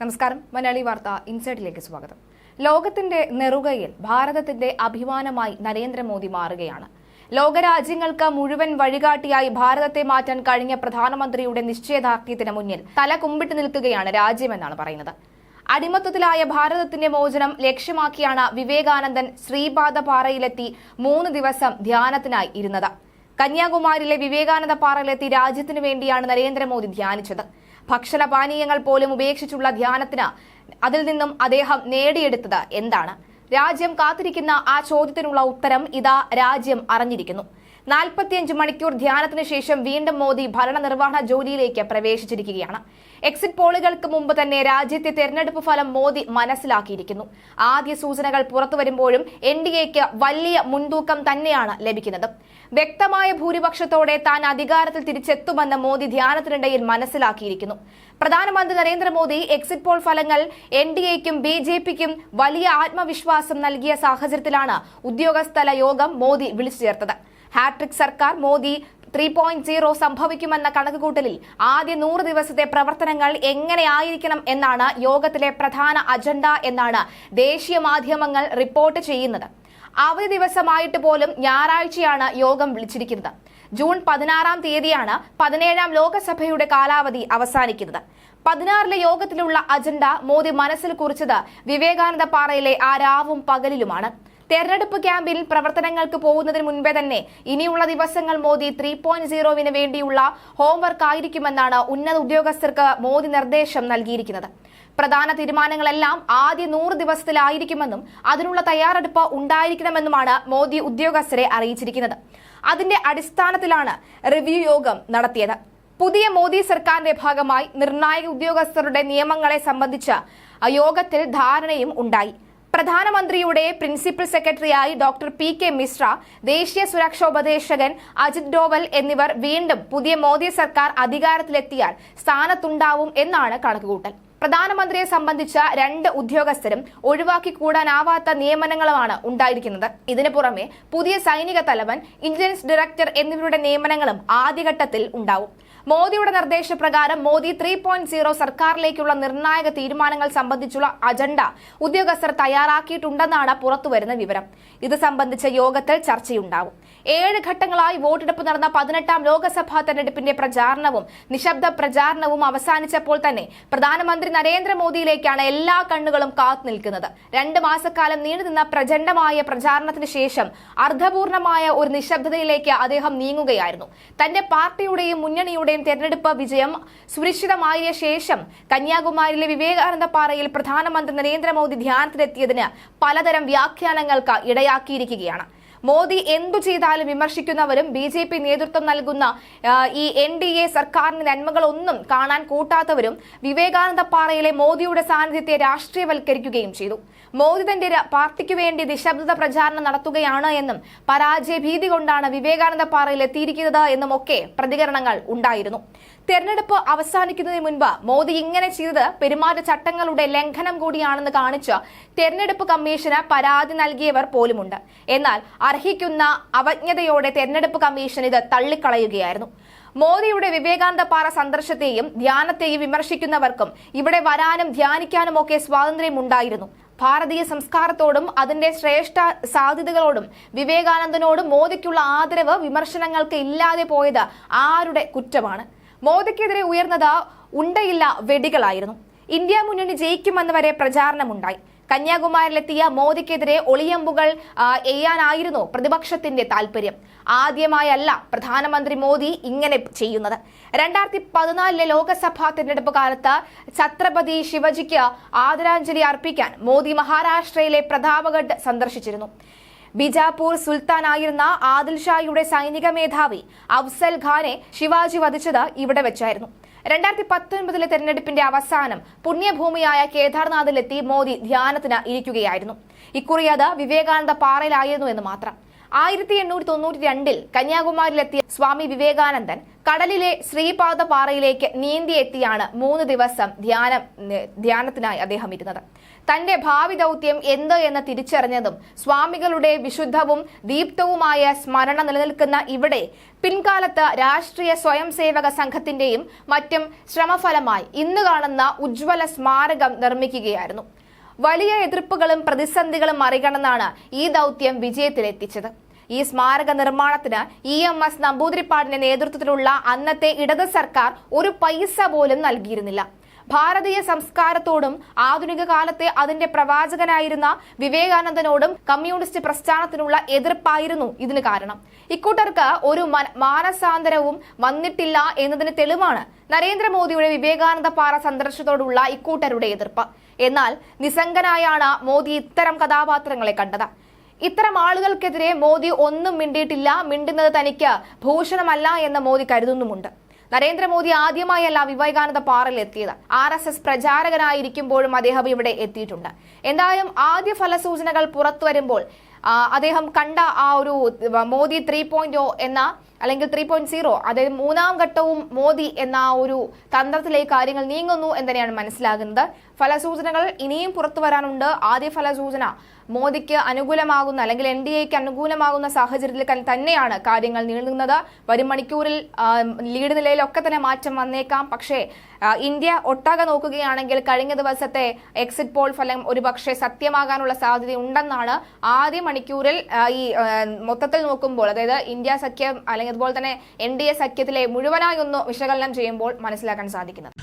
നമസ്കാരം. മലയാളി വാർത്ത ഇൻസൈഡിലേക്ക് സ്വാഗതം. ലോകത്തിന്റെ നെറുകയിൽ ഭാരതത്തിന്റെ അഭിമാനമായി നരേന്ദ്രമോദി മാറുകയാണ്. ലോകരാജ്യങ്ങൾക്ക് മുഴുവൻ വഴികാട്ടിയായി ഭാരതത്തെ മാറ്റാൻ കഴിഞ്ഞ പ്രധാനമന്ത്രിയുടെ നിശ്ചയദാർഢ്യത്തിന് മുന്നിൽ തല കുമ്പിട്ട് നിൽക്കുകയാണ് രാജ്യമെന്നാണ് പറയുന്നത്. അടിമത്തത്തിലായ ഭാരതത്തിന്റെ മോചനം ലക്ഷ്യമാക്കിയാണ് വിവേകാനന്ദൻ ശ്രീപാദപാറയിലെത്തി മൂന്ന് ദിവസം ധ്യാനത്തിനായി ഇരുന്നത്. കന്യാകുമാരിയിലെ വിവേകാനന്ദ പാറയിലെത്തി രാജ്യത്തിനു വേണ്ടിയാണ് നരേന്ദ്രമോദി ധ്യാനിച്ചത്. ഭക്ഷണപാനീയങ്ങൾ പോലും ഉപേക്ഷിച്ചുള്ള ധ്യാനത്തിന് അതിൽ നിന്നും അദ്ദേഹം നേടിയെടുത്തത് എന്താണ്? രാജ്യം കാത്തിരിക്കുന്ന ആ ചോദ്യത്തിനുള്ള ഉത്തരം ഇതാ രാജ്യം അറിഞ്ഞിരിക്കുന്നു. നാൽപ്പത്തിയഞ്ച് മണിക്കൂർ ധ്യാനത്തിന് ശേഷം വീണ്ടും മോദി ഭരണനിർവഹണ ജോലിയിലേക്ക് പ്രവേശിച്ചിരിക്കുകയാണ്. എക്സിറ്റ് പോളുകൾക്ക് മുമ്പ് തന്നെ രാജ്യത്തെ തെരഞ്ഞെടുപ്പ് ഫലം മോദി മനസ്സിലാക്കിയിരിക്കുന്നു. ആദ്യ സൂചനകൾ പുറത്തു വരുമ്പോഴും എൻ ഡി എക്ക് വലിയ മുൻതൂക്കം തന്നെയാണ് ലഭിക്കുന്നത്. വ്യക്തമായ ഭൂരിപക്ഷത്തോടെ താൻ അധികാരത്തിൽ തിരിച്ചെത്തുമെന്ന് മോദി ധ്യാനത്തിനിടയിൽ മനസ്സിലാക്കിയിരിക്കുന്നു. പ്രധാനമന്ത്രി നരേന്ദ്രമോദി എക്സിറ്റ് പോൾ ഫലങ്ങൾ എൻ ഡി എക്കും ബി ജെ പിക്കും വലിയ ആത്മവിശ്വാസം നൽകിയ സാഹചര്യത്തിലാണ് ഉദ്യോഗസ്ഥല യോഗം മോദി വിളിച്ചു ചേർത്തത്. ഹാട്രിക് സർക്കാർ മോദി ത്രീ പോയിന്റ് സീറോ സംഭവിക്കുമെന്ന കണക്കുകൂട്ടലിൽ ആദ്യ നൂറ് ദിവസത്തെ പ്രവർത്തനങ്ങൾ എങ്ങനെയായിരിക്കണം എന്നാണ് യോഗത്തിലെ പ്രധാന അജണ്ട എന്നാണ് ദേശീയ മാധ്യമങ്ങൾ റിപ്പോർട്ട് ചെയ്യുന്നത്. അവധി ദിവസമായിട്ട് പോലും ഞായറാഴ്ചയാണ് യോഗം വിളിച്ചിരിക്കുന്നത്. ജൂൺ പതിനാറാം തീയതിയാണ് പതിനേഴാം ലോകസഭയുടെ കാലാവധി അവസാനിക്കുന്നത്. പതിനാറിലെ യോഗത്തിലുള്ള അജണ്ട മോദി മനസ്സിൽ കുറിച്ചത് വിവേകാനന്ദ പാറയിലെ ആ രാവും പകലിലുമാണ്. തെരഞ്ഞെടുപ്പ് ക്യാമ്പിൽ പ്രവർത്തനങ്ങൾക്ക് പോകുന്നതിന് മുൻപേ തന്നെ ഇനിയുള്ള ദിവസങ്ങൾ മോദി ത്രീ പോയിന്റ് സീറോവിന് വേണ്ടിയുള്ള ഹോംവർക്ക് ആയിരിക്കുമെന്നാണ് ഉന്നത ഉദ്യോഗസ്ഥർക്ക് മോദി നിർദ്ദേശം നൽകിയിരിക്കുന്നത്. പ്രധാന തീരുമാനങ്ങളെല്ലാം ആദ്യ നൂറ് ദിവസത്തിലായിരിക്കുമെന്നും അതിനുള്ള തയ്യാറെടുപ്പ് ഉണ്ടായിരിക്കണമെന്നുമാണ് മോദി ഉദ്യോഗസ്ഥരെ അറിയിച്ചിരിക്കുന്നത്. അതിന്റെ അടിസ്ഥാനത്തിലാണ് റിവ്യൂ യോഗം നടത്തിയത്. പുതിയ മോദി സർക്കാരിന്റെ ഭാഗമായി നിർണായക ഉദ്യോഗസ്ഥരുടെ നിയമങ്ങളെ സംബന്ധിച്ച യോഗത്തിൽ ധാരണയും ഉണ്ടായി. പ്രധാനമന്ത്രിയുടെ പ്രിൻസിപ്പൽ സെക്രട്ടറിയായി ഡോക്ടർ പി കെ മിശ്ര ദേശീയ സുരക്ഷാ ഉപദേശകൻ അജിത് ഡോവൽ എന്നിവർ വീണ്ടും പുതിയ മോദി സർക്കാർ അധികാരത്തിലെത്തിയാൽ സ്ഥാനത്തുണ്ടാവും എന്നാണ് കണക്കുകൂട്ടൽ. പ്രധാനമന്ത്രിയെ സംബന്ധിച്ച രണ്ട് ഉദ്യോഗസ്ഥരും ഒഴിവാക്കി കൂടാനാവാത്ത നിയമനങ്ങളുമാണ് ഉണ്ടായിരിക്കുന്നത്. ഇതിനു പുറമെ പുതിയ സൈനിക തലവൻ ഇന്റലിജൻസ് ഡയറക്ടർ എന്നിവരുടെ നിയമനങ്ങളും ആദ്യഘട്ടത്തിൽ ഉണ്ടാവും. മോദിയുടെ നിർദ്ദേശപ്രകാരം മോദി ത്രീ പോയിന്റ് സീറോ സർക്കാരിലേക്കുള്ള നിർണായക തീരുമാനങ്ങൾ സംബന്ധിച്ചുള്ള അജണ്ട ഉദ്യോഗസ്ഥർ തയ്യാറാക്കിയിട്ടുണ്ടെന്നാണ് പുറത്തുവരുന്ന വിവരം. ഇത് സംബന്ധിച്ച യോഗത്തിൽ ചർച്ചയുണ്ടാവും. ഏഴ് ഘട്ടങ്ങളായി വോട്ടെടുപ്പ് നടന്ന പതിനെട്ടാം ലോക്സഭാ തെരഞ്ഞെടുപ്പിന്റെ പ്രചാരണവും നിശബ്ദ പ്രചാരണവും അവസാനിച്ചപ്പോൾ തന്നെ പ്രധാനമന്ത്രി നരേന്ദ്രമോദിയിലേക്കാണ് എല്ലാ കണ്ണുകളും കാത്തു നിൽക്കുന്നത്. രണ്ട് മാസക്കാലം നീണ്ടുനിന്ന പ്രചണ്ഡമായ പ്രചാരണത്തിന് ശേഷം അർദ്ധപൂർണമായ ഒരു നിശബ്ദതയിലേക്ക് അദ്ദേഹം നീങ്ങുകയായിരുന്നു. തന്റെ പാർട്ടിയുടെയും മുന്നണിയുടെയും തെരഞ്ഞെടുപ്പ് വിജയം സുരക്ഷിതമായ ശേഷം കന്യാകുമാരിയിലെ വിവേകാനന്ദ പാറയിൽ പ്രധാനമന്ത്രി നരേന്ദ്രമോദി ധ്യാനത്തിലെത്തിയതിന് പലതരം വ്യാഖ്യാനങ്ങൾക്ക് ഇടയാക്കിയിരിക്കുകയാണ്. മോദി എന്തു ചെയ്താലും വിമർശിക്കുന്നവരും ബി ജെ പി നേതൃത്വം നൽകുന്ന ഈ എൻ ഡി എ സർക്കാരിന്റെ നന്മകളൊന്നും കാണാൻ കൂട്ടാത്തവരും വിവേകാനന്ദ പാറയിലെ മോദിയുടെ സാന്നിധ്യത്തെ രാഷ്ട്രീയവൽക്കരിക്കുകയും ചെയ്തു. മോദി തന്റെ പാർട്ടിക്ക് വേണ്ടി നിശബ്ദത പ്രചാരണം നടത്തുകയാണ് എന്നും പരാജയ ഭീതി കൊണ്ടാണ് വിവേകാനന്ദ പാറയിൽ എത്തിയിരിക്കുന്നത് എന്നും ഒക്കെ പ്രതികരണങ്ങൾ ഉണ്ടായിരുന്നു. തെരഞ്ഞെടുപ്പ് അവസാനിക്കുന്നതിന് മുൻപ് മോദി ഇങ്ങനെ ചെയ്തത് പെരുമാറ്റച്ചട്ടങ്ങളുടെ ലംഘനം കൂടിയാണെന്ന് കാണിച്ച് തെരഞ്ഞെടുപ്പ് കമ്മീഷന് പരാതി നൽകിയവർ പോലുമുണ്ട്. എന്നാൽ അർഹിക്കുന്ന അവജ്ഞതയോടെ തെരഞ്ഞെടുപ്പ് കമ്മീഷൻ ഇത് തള്ളിക്കളയുകയായിരുന്നു. മോദിയുടെ വിവേകാനന്ദ പാറ സന്ദർശത്തെയും ധ്യാനത്തെയും വിമർശിക്കുന്നവർക്കും ഇവിടെ വരാനും ധ്യാനിക്കാനും ഒക്കെ സ്വാതന്ത്ര്യമുണ്ടായിരുന്നു. ഭാരതീയ സംസ്കാരത്തോടും അതിന്റെ ശ്രേഷ്ഠ സാധ്യതകളോടും വിവേകാനന്ദനോടും മോദിക്കുള്ള ആദരവ് വിമർശനങ്ങൾക്ക് ഇല്ലാതെ പോയത് ആരുടെ കുറ്റമാണ്? മോദിക്കെതിരെ ഉയർന്നത് ഉണ്ടയില്ല വെടികളായിരുന്നു. ഇന്ത്യ മുന്നണി ജയിക്കുമെന്ന് വരെ പ്രചാരണമുണ്ടായി. കന്യാകുമാരിയിലെത്തിയ മോദിക്കെതിരെ ഒളിയമ്പുകൾ എയ്യാനായിരുന്നു പ്രതിപക്ഷത്തിന്റെ താല്പര്യം ആദ്യമായല്ല പ്രധാനമന്ത്രി മോദി ഇങ്ങനെ ചെയ്യുന്നത്. രണ്ടായിരത്തി പതിനാലിലെ ലോക്സഭാ തിരഞ്ഞെടുപ്പ് കാലത്ത് ഛത്രപതി ശിവജിക്ക് ആദരാഞ്ജലി അർപ്പിക്കാൻ മോദി മഹാരാഷ്ട്രയിലെ പ്രതാപഗഡ് സന്ദർശിച്ചിരുന്നു. ബിജാപൂർ സുൽത്താനായിരുന്ന ആദിൽ ഷായുടെ സൈനിക മേധാവി അഫ്സൽ ഖാനെ ശിവാജി വധിച്ചത് ഇവിടെ വെച്ചായിരുന്നു. രണ്ടായിരത്തി പത്തൊൻപതിലെ തെരഞ്ഞെടുപ്പിന്റെ അവസാനം പുണ്യഭൂമിയായ കേദാർനാഥിലെത്തി മോദി ധ്യാനത്തിന് ഇരിക്കുകയായിരുന്നു. ഇക്കുറി അത് വിവേകാനന്ദ പാറയിലായിരുന്നു എന്ന് മാത്രം. ആയിരത്തി എണ്ണൂറ്റി തൊണ്ണൂറ്റി രണ്ടിൽ കന്യാകുമാരിയിലെത്തിയ സ്വാമി വിവേകാനന്ദൻ കടലിലെ ശ്രീപാദ പാറയിലേക്ക് നീന്തിയെത്തിയാണ് മൂന്ന് ദിവസം ധ്യാനം ധ്യാനത്തിനായി അദ്ദേഹം ഇരുന്നത്. തന്റെ ഭാവി ദൗത്യം എന്ത് എന്ന് തിരിച്ചറിഞ്ഞതും സ്വാമികളുടെ വിശുദ്ധവും ദീപ്തവുമായ സ്മരണ നിലനിൽക്കുന്ന ഇവിടെ പിൻകാലത്ത് രാഷ്ട്രീയ സ്വയം സേവക സംഘത്തിന്റെയും മറ്റും ശ്രമഫലമായി ഇന്ന് കാണുന്ന ഉജ്ജ്വല സ്മാരകം നിർമ്മിക്കുകയായിരുന്നു. വലിയ എതിർപ്പുകളും പ്രതിസന്ധികളും മറികടന്നാണ് ഈ ദൗത്യം വിജയത്തിലെത്തിച്ചത്. ഈ സ്മാരക നിർമ്മാണത്തിന് ഇ എം എസ് നമ്പൂതിരിപ്പാടിന്റെ നേതൃത്വത്തിലുള്ള അന്നത്തെ ഇടത് സർക്കാർ ഒരു പൈസ പോലും നൽകിയിരുന്നില്ല. ഭാരതീയ സംസ്കാരത്തോടും ആധുനിക കാലത്തെ അതിന്റെ പ്രവാചകനായിരുന്ന വിവേകാനന്ദനോടും കമ്മ്യൂണിസ്റ്റ് പ്രസ്ഥാനത്തിനുള്ള എതിർപ്പായിരുന്നു ഇതിന് കാരണം. ഇക്കൂട്ടർക്ക് ഒരു മാനസാന്തരവും വന്നിട്ടില്ല എന്നതിന് തെളിവാണ് നരേന്ദ്രമോദിയുടെ വിവേകാനന്ദ പാറ സന്ദർശനത്തോടുള്ള ഇക്കൂട്ടരുടെ എതിർപ്പ്. എന്നാൽ നിസംഗനായാണ് മോദി ഇത്തരം കഥാപാത്രങ്ങളെ കണ്ടത്. ഇത്തരം ആളുകൾക്കെതിരെ മോദി ഒന്നും മിണ്ടിയിട്ടില്ല. മിണ്ടുന്നത് തനിക്ക് ഭൂഷണമല്ല എന്ന് മോദി കരുതുന്നുമുണ്ട്. നരേന്ദ്രമോദി ആദ്യമായല്ല വിവേകാനന്ദ പാറയിൽ എത്തിയത്. ആർ എസ് എസ് പ്രചാരകനായിരിക്കുമ്പോഴും അദ്ദേഹം ഇവിടെ എത്തിയിട്ടുണ്ട്. എന്തായാലും ആദ്യ ഫലസൂചനകൾ പുറത്തു വരുമ്പോൾ അദ്ദേഹം കണ്ട ആ ഒരു മോദി ത്രീ പോയിന്റ് എന്ന അല്ലെങ്കിൽ ത്രീ പോയിന്റ് സീറോ അതായത് മൂന്നാം ഘട്ടവും മോദി എന്ന ഒരു തന്ത്രത്തിലേക്ക് കാര്യങ്ങൾ നീങ്ങുന്നു എന്ന് തന്നെയാണ് മനസ്സിലാകുന്നത്. ഫലസൂചനകൾ ഇനിയും പുറത്തു വരാനുണ്ട്. ആദ്യ ഫലസൂചന മോദിക്ക് അനുകൂലമാകുന്ന അല്ലെങ്കിൽ എൻ ഡി എക്ക് അനുകൂലമാകുന്ന സാഹചര്യത്തിൽ തന്നെയാണ് കാര്യങ്ങൾ നീളുന്നത് വരും മണിക്കൂറിൽ ലീഡ് നിലയിലൊക്കെ തന്നെ മാറ്റം വന്നേക്കാം. പക്ഷേ ഇന്ത്യ ഒട്ടാകെ നോക്കുകയാണെങ്കിൽ കഴിഞ്ഞ ദിവസത്തെ എക്സിറ്റ് പോൾ ഫലം ഒരുപക്ഷെ സത്യമാകാനുള്ള സാധ്യത ഉണ്ടെന്നാണ് ആദ്യ മണിക്കൂറിൽ ഈ മൊത്തത്തിൽ നോക്കുമ്പോൾ അതായത് ഇന്ത്യ സഖ്യം അല്ലെങ്കിൽ അതുപോലെ തന്നെ എൻ ഡി എ സഖ്യത്തിലെ മുഴുവനായി ഒന്ന് വിശകലനം ചെയ്യുമ്പോൾ മനസ്സിലാക്കാൻ സാധിക്കുന്നത്.